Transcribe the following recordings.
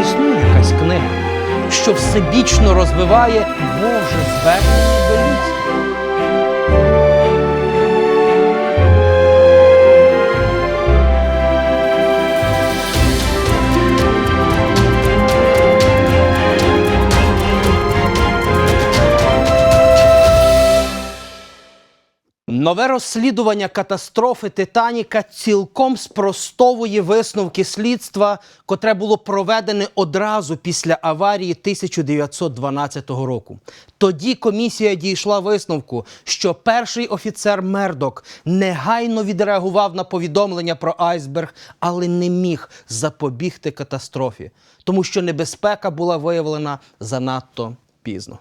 існує якась книга, що всебічно розвиває Боже звернення до людства. Нове розслідування катастрофи Титаніка цілком спростовує висновки слідства, котре було проведене одразу після аварії 1912 року. Тоді комісія дійшла висновку, що перший офіцер Мердок негайно відреагував на повідомлення про айсберг, але не міг запобігти катастрофі, тому що небезпека була виявлена занадто пізно.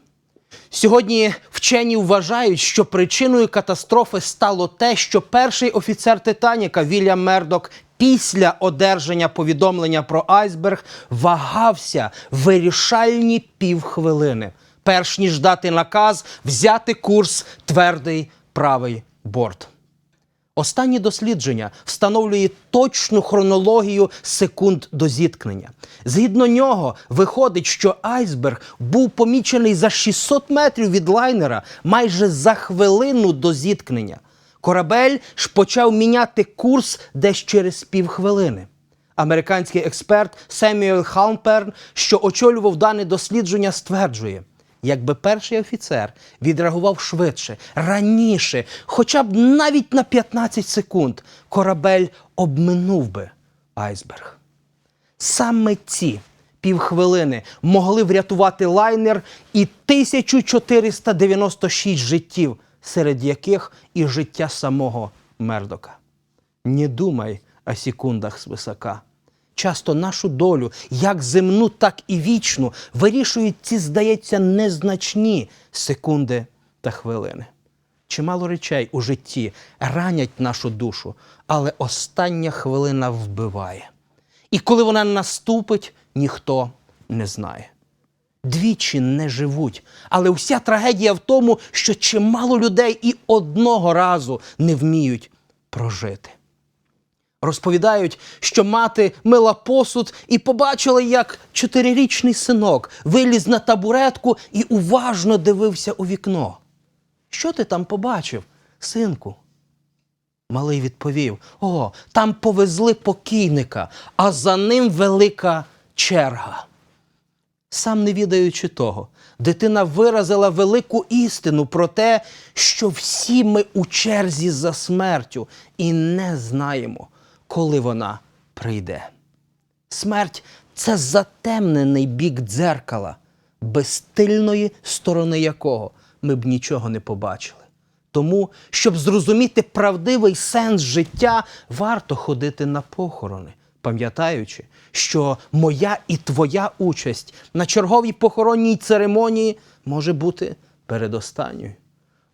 Сьогодні вчені вважають, що причиною катастрофи стало те, що перший офіцер Титаніка Вільям Мердок після одержання повідомлення про айсберг вагався вирішальні півхвилини, перш ніж дати наказ взяти курс твердий правий борт. Останнє дослідження встановлює точну хронологію секунд до зіткнення. Згідно нього, виходить, що айсберг був помічений за 600 метрів від лайнера майже за хвилину до зіткнення. Корабель ж почав міняти курс десь через півхвилини. Американський експерт Семюел Халмперн, що очолював дане дослідження, стверджує, якби перший офіцер відреагував швидше, раніше, хоча б навіть на 15 секунд, корабель обминув би айсберг. Саме ці півхвилини могли врятувати лайнер і 1496 життів, серед яких і життя самого Мердока. Не думай о секундах свисока. Часто нашу долю, як земну, так і вічну, вирішують ці, здається, незначні секунди та хвилини. Чимало речей у житті ранять нашу душу, але остання хвилина вбиває. І коли вона наступить, ніхто не знає. Двічі не живуть, але вся трагедія в тому, що чимало людей і одного разу не вміють прожити. Розповідають, що мати мила посуд і побачила, як чотирирічний синок виліз на табуретку і уважно дивився у вікно. Що ти там побачив, синку? Малий відповів: О, там повезли покійника, а за ним велика черга. Сам не відаючи того, дитина виразила велику істину про те, що всі ми у черзі за смертю і не знаємо, коли вона прийде. Смерть це затемнений бік дзеркала, без тильної сторони якого ми б нічого не побачили. Тому, щоб зрозуміти правдивий сенс життя, варто ходити на похорони, пам'ятаючи, що моя і твоя участь на черговій похоронній церемонії може бути передостанньою.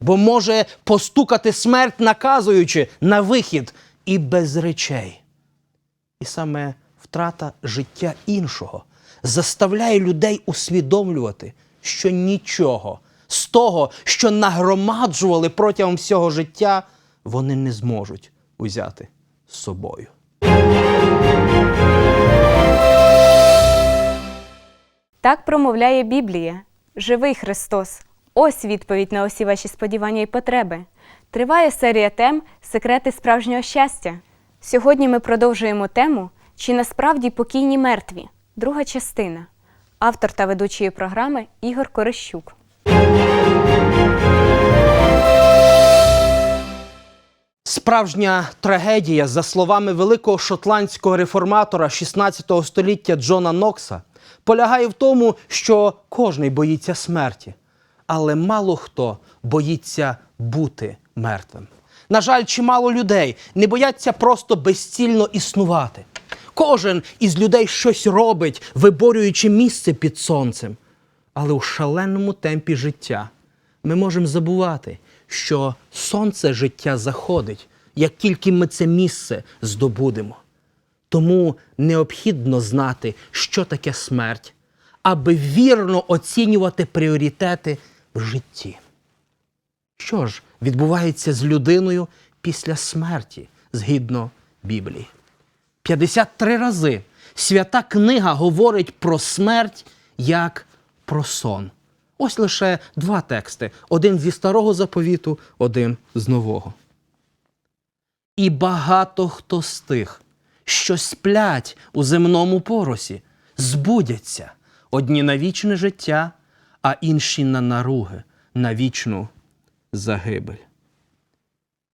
Бо може постукати смерть, наказуючи на вихід і без речей. І саме втрата життя іншого заставляє людей усвідомлювати, що нічого з того, що нагромаджували протягом всього життя, вони не зможуть узяти з собою. Так промовляє Біблія. Живий Христос. Ось відповідь на усі ваші сподівання і потреби. Триває серія тем Секрети справжнього щастя. Сьогодні ми продовжуємо тему Чи насправді покійні мертві? Друга частина. Автор та ведучої програми Ігор Корищук. Справжня трагедія, за словами великого шотландського реформатора 16 століття Джона Нокса, полягає в тому, що кожний боїться смерті, але мало хто боїться бути мертвим. На жаль, чимало людей не бояться просто безцільно існувати. Кожен із людей щось робить, виборюючи місце під сонцем. Але у шаленому темпі життя ми можемо забувати, що сонце життя заходить, як тільки ми це місце здобудемо. Тому необхідно знати, що таке смерть, аби вірно оцінювати пріоритети в житті. Що ж відбувається з людиною після смерті згідно Біблії? 53 рази свята книга говорить про смерть як про сон. Ось лише два тексти: один зі старого заповіту, один з нового. І багато хто з тих, що сплять у земному поросі, збудяться одні на вічне життя, а інші на наруги, на вічну загибель.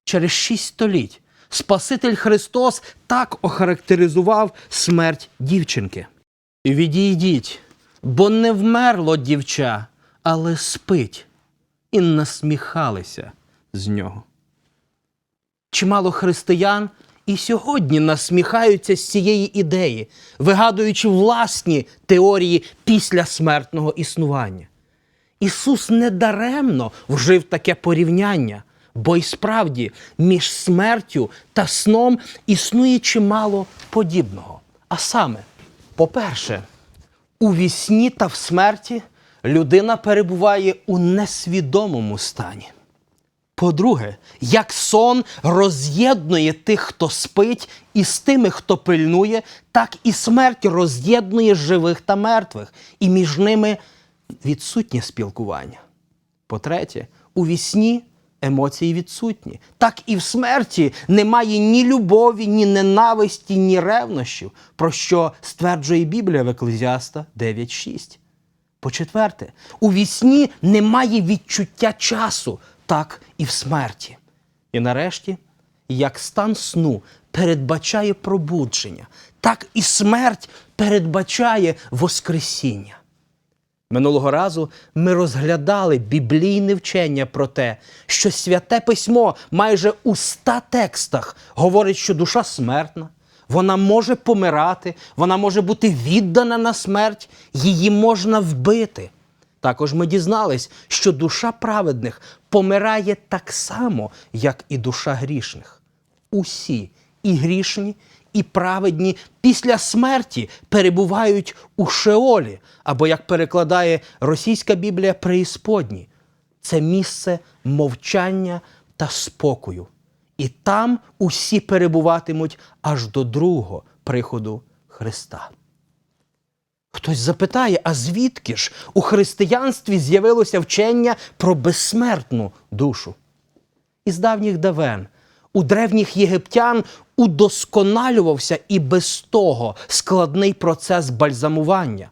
Через шість століть Спаситель Христос так охарактеризував смерть дівчинки. Відійдіть, бо не вмерло дівча, але спить, і насміхалися з нього. Чимало християн і сьогодні насміхаються з цієї ідеї, вигадуючи власні теорії післясмертного існування. Ісус недаремно вжив таке порівняння, бо й справді між смертю та сном існує чимало подібного. А саме, по-перше, у вісні та в смерті людина перебуває у несвідомому стані. По-друге, як сон роз'єднує тих, хто спить, із тими, хто пильнує, так і смерть роз'єднує живих та мертвих, і між ними відсутнє спілкування. По-третє, у вісні емоції відсутні. Так і в смерті немає ні любові, ні ненависті, ні ревнощів, про що стверджує Біблія в Еклезіаста 9.6. По-четверте, у вісні немає відчуття часу, так і в смерті. І нарешті, як стан сну передбачає пробудження, так і смерть передбачає Воскресіння. Минулого разу ми розглядали біблійне вчення про те, що святе письмо майже у ста текстах говорить, що душа смертна, вона може помирати, вона може бути віддана на смерть, її можна вбити. Також ми дізнались, що душа праведних помирає так само, як і душа грішних. Усі і грішні, і праведні після смерті перебувають у Шеолі, або, як перекладає російська Біблія, преісподні. Це місце мовчання та спокою. І там усі перебуватимуть аж до другого приходу Христа. Хтось запитає, а звідки ж у християнстві з'явилося вчення про безсмертну душу? Із давніх давен у древніх єгиптян удосконалювався і без того складний процес бальзамування.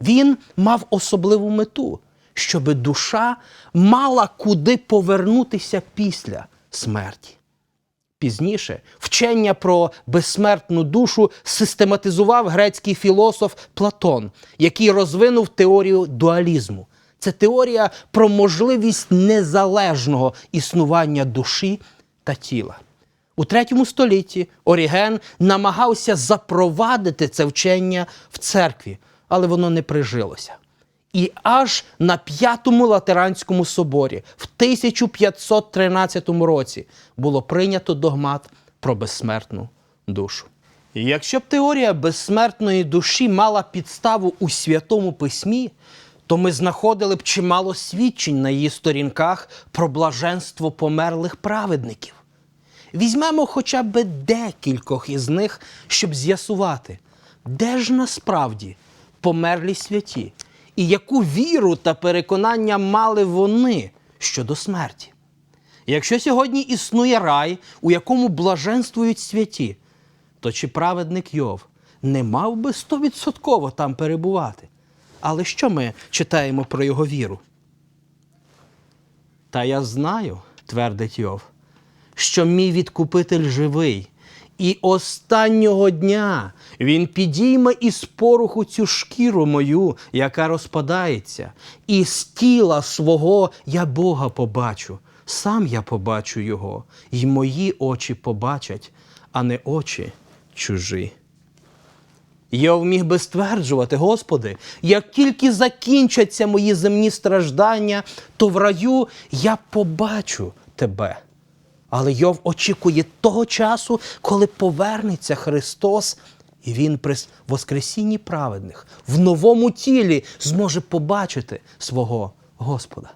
Він мав особливу мету, щоби душа мала куди повернутися після смерті. Пізніше вчення про безсмертну душу систематизував грецький філософ Платон, який розвинув теорію дуалізму. Це теорія про можливість незалежного існування душі та тіла. У третьому столітті Оріген намагався запровадити це вчення в церкві, але воно не прижилося. І аж на п'ятому латеранському соборі в 1513 році було прийнято догмат про безсмертну душу. І якщо б теорія безсмертної душі мала підставу у святому письмі, то ми знаходили б чимало свідчень на її сторінках про блаженство померлих праведників. Візьмемо хоча б декількох із них, щоб з'ясувати, де ж насправді померлі святі, і яку віру та переконання мали вони щодо смерті. Якщо сьогодні існує рай, у якому блаженствують святі, то чи праведник Йов не мав би стовідсотково там перебувати? Але що ми читаємо про його віру? Та я знаю, твердить Йов, що мій відкупитель живий, і останнього дня він підійме із пороху цю шкіру мою, яка розпадається, і з тіла свого я Бога побачу. Сам я побачу його, і мої очі побачать, а не очі чужі. Йов міг би стверджувати, Господи, як тільки закінчаться мої земні страждання, то в раю я побачу Тебе. Але Йов очікує того часу, коли повернеться Христос, і Він при Воскресінні праведних в новому тілі зможе побачити свого Господа.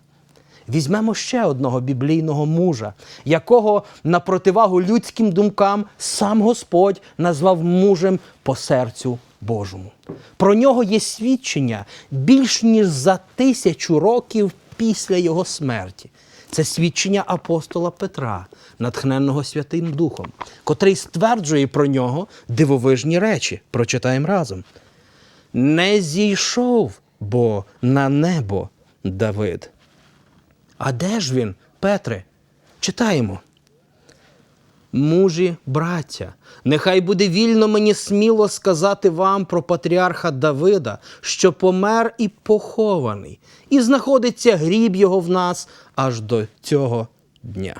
Візьмемо ще одного біблійного мужа, якого на противагу людським думкам сам Господь назвав мужем по серцю Божому. Про нього є свідчення більш ніж за тисячу років після його смерті. Це свідчення апостола Петра, натхненного Святим Духом, котрий стверджує про нього дивовижні речі. Прочитаємо разом. Не зійшов бо на небо Давид. А де ж він, Петре? Читаємо. Мужі, браття, нехай буде вільно мені сміло сказати вам про патріарха Давида, що помер і похований, і знаходиться гріб його в нас аж до цього дня.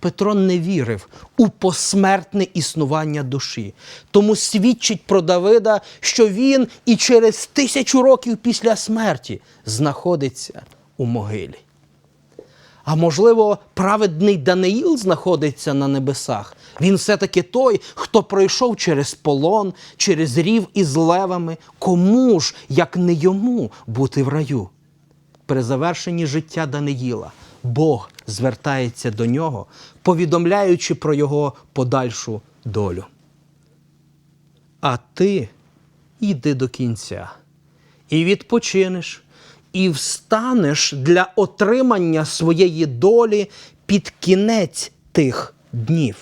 Петро не вірив у посмертне існування душі, тому свідчить про Давида, що він і через тисячу років після смерті знаходиться у могилі. А можливо, праведний Даниїл знаходиться на небесах. Він все-таки той, хто пройшов через полон, через рів із левами. Кому ж, як не йому, бути в раю? При завершенні життя Даниїла Бог звертається до нього, повідомляючи про його подальшу долю. А ти йди до кінця і відпочинеш, і встанеш для отримання своєї долі під кінець тих днів.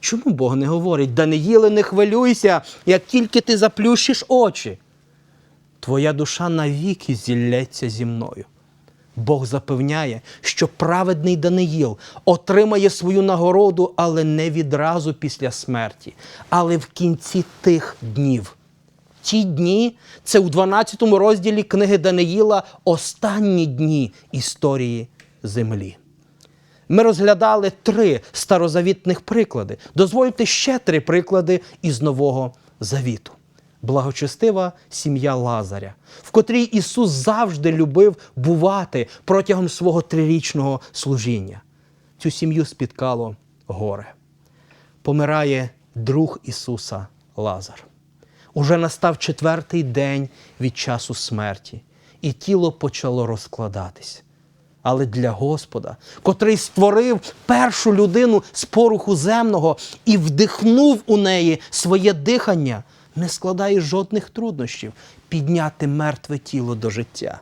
Чому Бог не говорить, Даниїле, не хвилюйся, як тільки ти заплющиш очі? Твоя душа навіки зілється зі мною. Бог запевняє, що праведний Даниїл отримає свою нагороду, але не відразу після смерті, але в кінці тих днів. Ті дні це у 12 розділі книги Даниїла останні дні історії землі. Ми розглядали три старозавітних приклади. Дозвольте ще три приклади із Нового Завіту. Благочестива сім'я Лазаря, в котрій Ісус завжди любив бувати протягом свого трирічного служіння. Цю сім'ю спіткало горе. Помирає друг Ісуса Лазар. Уже настав четвертий день від часу смерті, і тіло почало розкладатись. Але для Господа, котрий створив першу людину з поруху земного і вдихнув у неї своє дихання, не складає жодних труднощів підняти мертве тіло до життя.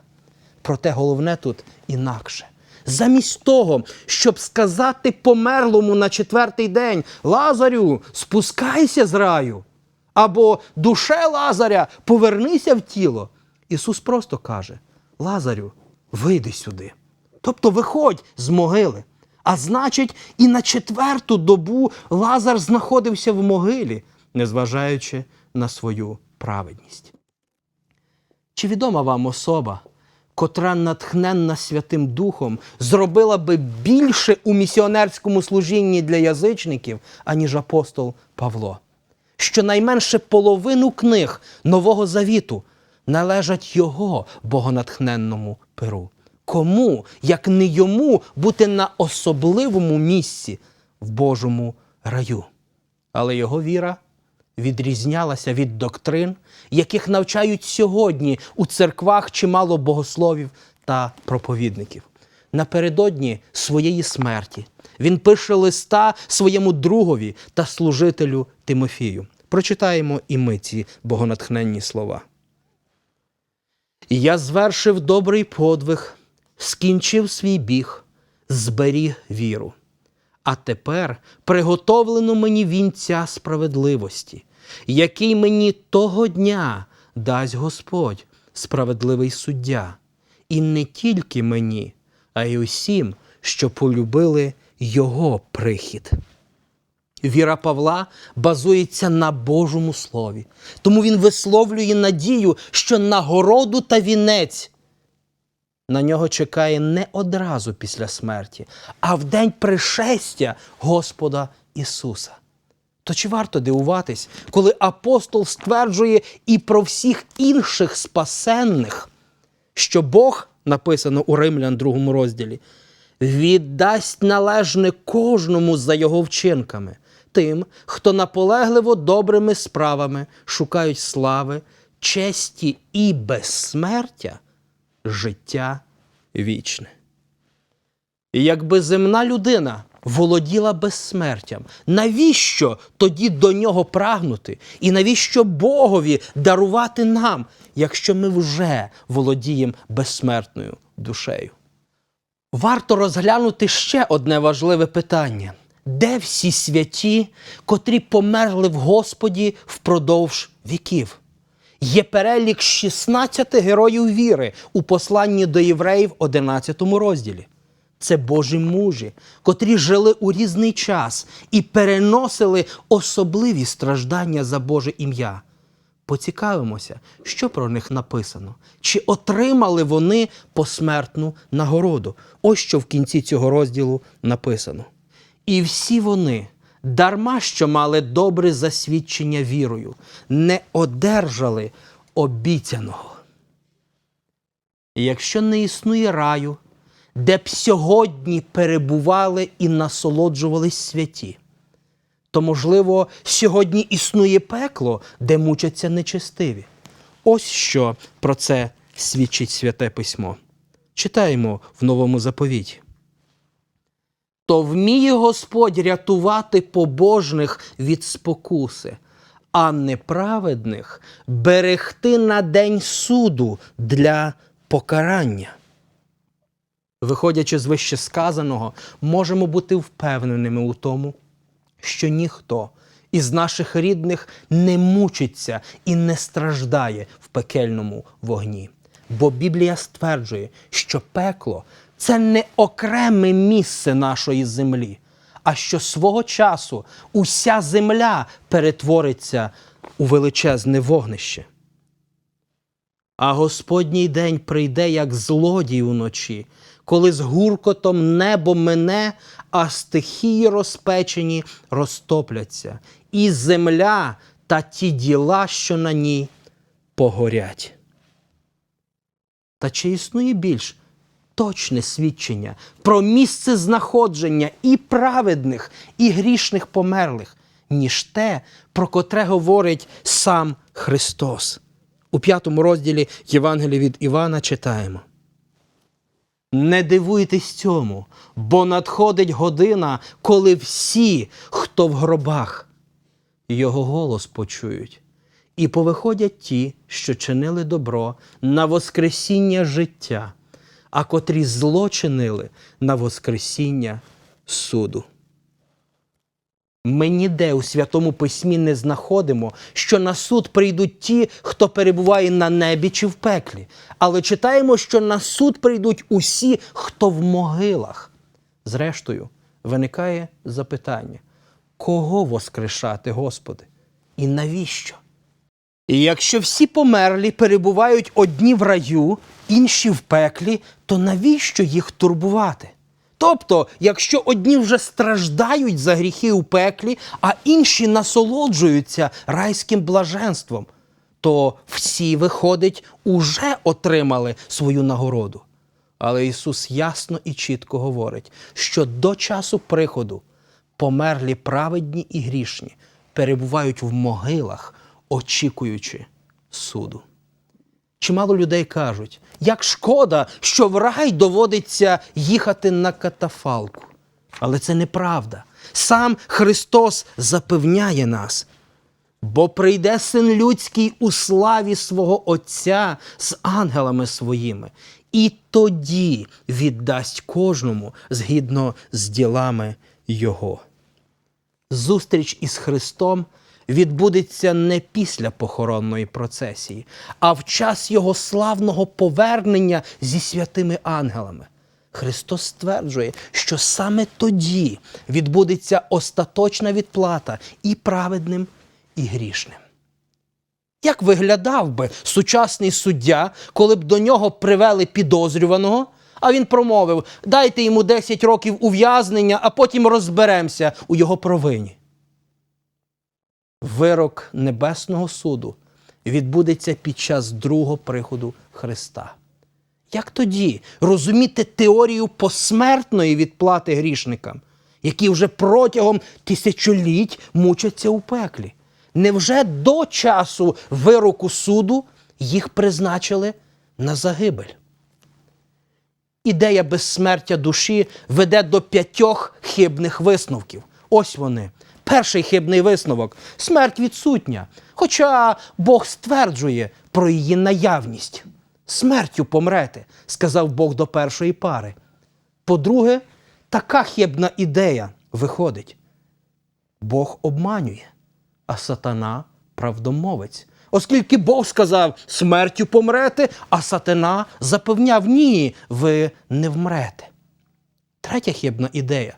Проте головне тут інакше. Замість того, щоб сказати померлому на четвертий день Лазарю, спускайся з раю, або душе Лазаря, повернися в тіло. Ісус просто каже: Лазарю, вийди сюди. Тобто виходь з могили. А значить, і на четверту добу Лазар знаходився в могилі, незважаючи на свою праведність. Чи відома вам особа, котра натхненна Святим Духом зробила би більше у місіонерському служінні для язичників, аніж апостол Павло? Щонайменше половину книг Нового Завіту належать його богонатхненному перу. Кому, як не йому, бути на особливому місці в Божому раю? Але його віра відрізнялася від доктрин, яких навчають сьогодні у церквах чимало богословів та проповідників. Напередодні своєї смерті він пише листа своєму другові та служителю Тимофію. Прочитаємо і ми ці богонатхненні слова. Я звершив добрий подвиг, скінчив свій біг, зберіг віру. А тепер приготовлено мені вінця справедливості, який мені того дня дасть Господь, справедливий суддя, і не тільки мені, а й усім, що полюбили Його прихід. Віра Павла базується на Божому Слові, тому він висловлює надію, що нагороду та вінець на нього чекає не одразу після смерті, а в день пришестя Господа Ісуса. То чи варто дивуватись, коли апостол стверджує і про всіх інших спасенних, що Бог, написано у Римлян 2 розділі, віддасть належне кожному за його вчинками, тим, хто наполегливо добрими справами шукають слави, честі і безсмертя, життя вічне. І якби земна людина володіла безсмертям, навіщо тоді до нього прагнути? І навіщо Богові дарувати нам, якщо ми вже володіємо безсмертною душею? Варто розглянути ще одне важливе питання: де всі святі, котрі померли в Господі впродовж віків? Є перелік 16 героїв віри у посланні до євреїв 11 розділі. Це Божі мужі, котрі жили у різний час і переносили особливі страждання за Боже ім'я. Поцікавимося, що про них написано, чи отримали вони посмертну нагороду. Ось що в кінці цього розділу написано. І всі вони, дарма що мали добре засвідчення вірою, не одержали обіцяного. І якщо не існує раю, де б сьогодні перебували і насолоджувались святі, то, можливо, сьогодні існує пекло, де мучаться нечестиві. Ось що про це свідчить святе письмо. Читаємо в новому заповіті. То вміє Господь рятувати побожних від спокуси, а неправедних берегти на день суду для покарання. Виходячи з вище сказаного, можемо бути впевненими у тому, що ніхто із наших рідних не мучиться і не страждає в пекельному вогні. Бо Біблія стверджує, що пекло це не окреме місце нашої землі, а що свого часу уся земля перетвориться у величезне вогнище. А Господній день прийде, як злодій уночі, коли з гуркотом небо мине, а стихії розпечені розтопляться, і земля та ті діла, що на ній погорять. Та чи існує більш точне свідчення про місце знаходження і праведних, і грішних померлих, ніж те, про котре говорить сам Христос? У п'ятому розділі Євангелія від Івана читаємо. Не дивуйтесь цьому, бо надходить година, коли всі, хто в гробах, його голос почують, і повиходять ті, що чинили добро на Воскресіння життя, а котрі зло чинили на Воскресіння суду. Ми ніде у Святому Письмі не знаходимо, що на суд прийдуть ті, хто перебуває на небі чи в пеклі. Але читаємо, що на суд прийдуть усі, хто в могилах. Зрештою, виникає запитання: кого воскрешати, Господи? І навіщо? І якщо всі померлі перебувають одні в раю, інші в пеклі, то навіщо їх турбувати? Тобто, якщо одні вже страждають за гріхи у пеклі, а інші насолоджуються райським блаженством, то всі, виходить, уже отримали свою нагороду. Але Ісус ясно і чітко говорить, що до часу приходу померлі праведні і грішні перебувають в могилах, очікуючи суду. Чимало людей кажуть, як шкода, що в рай доводиться їхати на катафалку. Але це неправда. Сам Христос запевняє нас. Бо прийде син людський у славі свого Отця з ангелами своїми, і тоді віддасть кожному згідно з ділами Його. Зустріч із Христом відбудеться не після похоронної процесії, а в час Його славного повернення зі святими ангелами. Христос стверджує, що саме тоді відбудеться остаточна відплата і праведним, і грішним. Як виглядав би сучасний суддя, коли б до нього привели підозрюваного, а він промовив: дайте йому 10 років ув'язнення, а потім розберемося у його провині. Вирок Небесного суду відбудеться під час другого приходу Христа. Як тоді розуміти теорію посмертної відплати грішникам, які вже протягом тисячоліть мучаться у пеклі? Невже до часу вироку суду їх призначили на загибель? Ідея безсмертя душі веде до п'ятьох хибних висновків. Ось вони. Перший хибний висновок смерть відсутня. Хоча Бог стверджує про її наявність. Смертю помрете, сказав Бог до першої пари. По-друге, така хибна ідея виходить. Бог обманює, а сатана правдомовець. Оскільки Бог сказав смертю помрете, а сатана запевняв ні, ви не вмрете. Третя хибна ідея.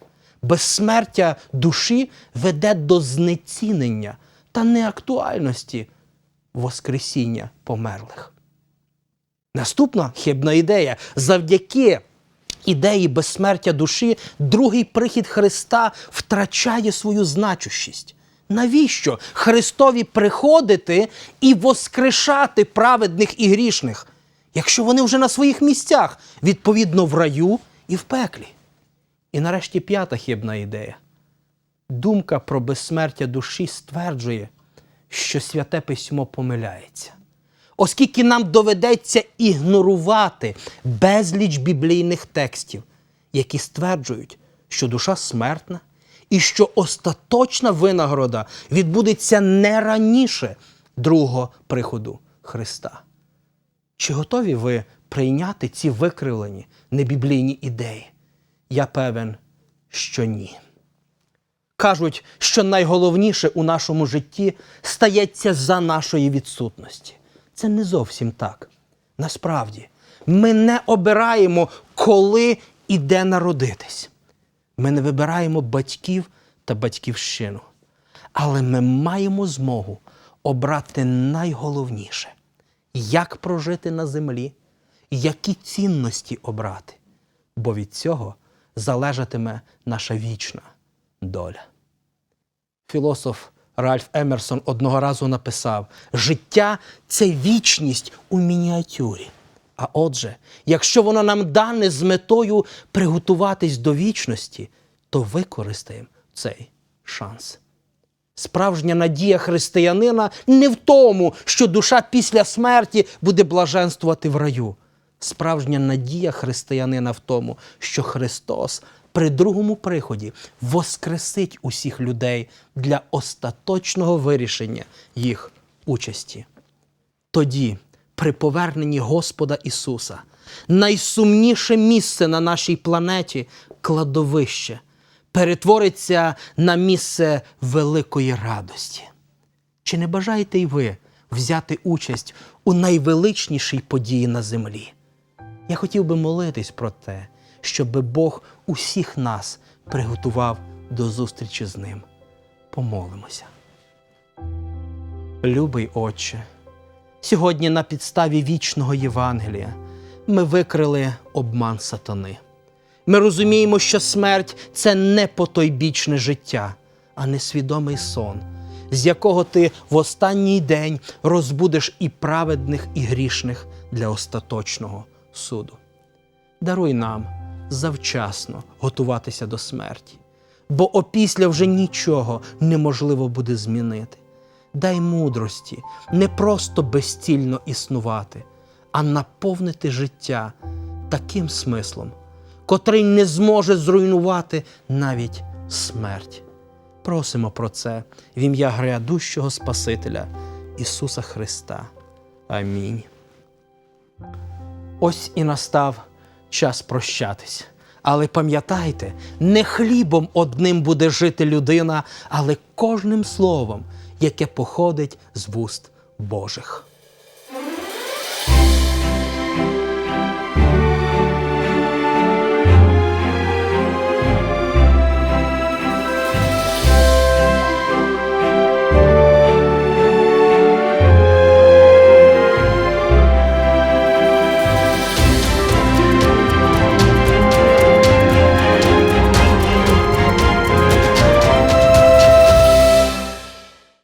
Безсмертя душі веде до знецінення та неактуальності Воскресіння померлих. Наступна хибна ідея. Завдяки ідеї безсмертя душі, другий прихід Христа втрачає свою значущість. Навіщо Христові приходити і воскрешати праведних і грішних, якщо вони вже на своїх місцях, відповідно в раю і в пеклі? І нарешті п'ята хибна ідея. Думка про безсмертя душі стверджує, що святе письмо помиляється. Оскільки нам доведеться ігнорувати безліч біблійних текстів, які стверджують, що душа смертна і що остаточна винагорода відбудеться не раніше другого приходу Христа. Чи готові ви прийняти ці викривлені небіблійні ідеї? Я певен, що ні. Кажуть, що найголовніше у нашому житті стається за нашої відсутності. Це не зовсім так. Насправді, ми не обираємо, коли і де народитись. Ми не вибираємо батьків та батьківщину. Але ми маємо змогу обрати найголовніше, як прожити на землі, які цінності обрати. Бо від цього залежатиме наша вічна доля. Філософ Ральф Емерсон одного разу написав: життя це вічність у мініатюрі. А отже, якщо воно нам дане з метою приготуватись до вічності, то використаємо цей шанс. Справжня надія християнина не в тому, що душа після смерті буде блаженствувати в раю. Справжня надія християнина в тому, що Христос при другому приході воскресить усіх людей для остаточного вирішення їх участі. Тоді, при поверненні Господа Ісуса, найсумніше місце на нашій планеті кладовище перетвориться на місце великої радості. Чи не бажаєте й ви взяти участь у найвеличнішій події на землі? Я хотів би молитись про те, щоб Бог усіх нас приготував до зустрічі з ним. Помолимося. Любий Отче, сьогодні на підставі вічного Євангелія ми викрили обман сатани. Ми розуміємо, що смерть це не потойбічне життя, а несвідомий сон, з якого ти в останній день розбудеш і праведних, і грішних для остаточного суду. Даруй нам завчасно готуватися до смерті, бо опісля вже нічого неможливо буде змінити. Дай мудрості не просто безцільно існувати, а наповнити життя таким смислом, котрий не зможе зруйнувати навіть смерть. Просимо про це в ім'я грядущого Спасителя Ісуса Христа. Амінь. Ось і настав час прощатись. Але пам'ятайте, не хлібом одним буде жити людина, але кожним словом, яке походить з вуст Божих.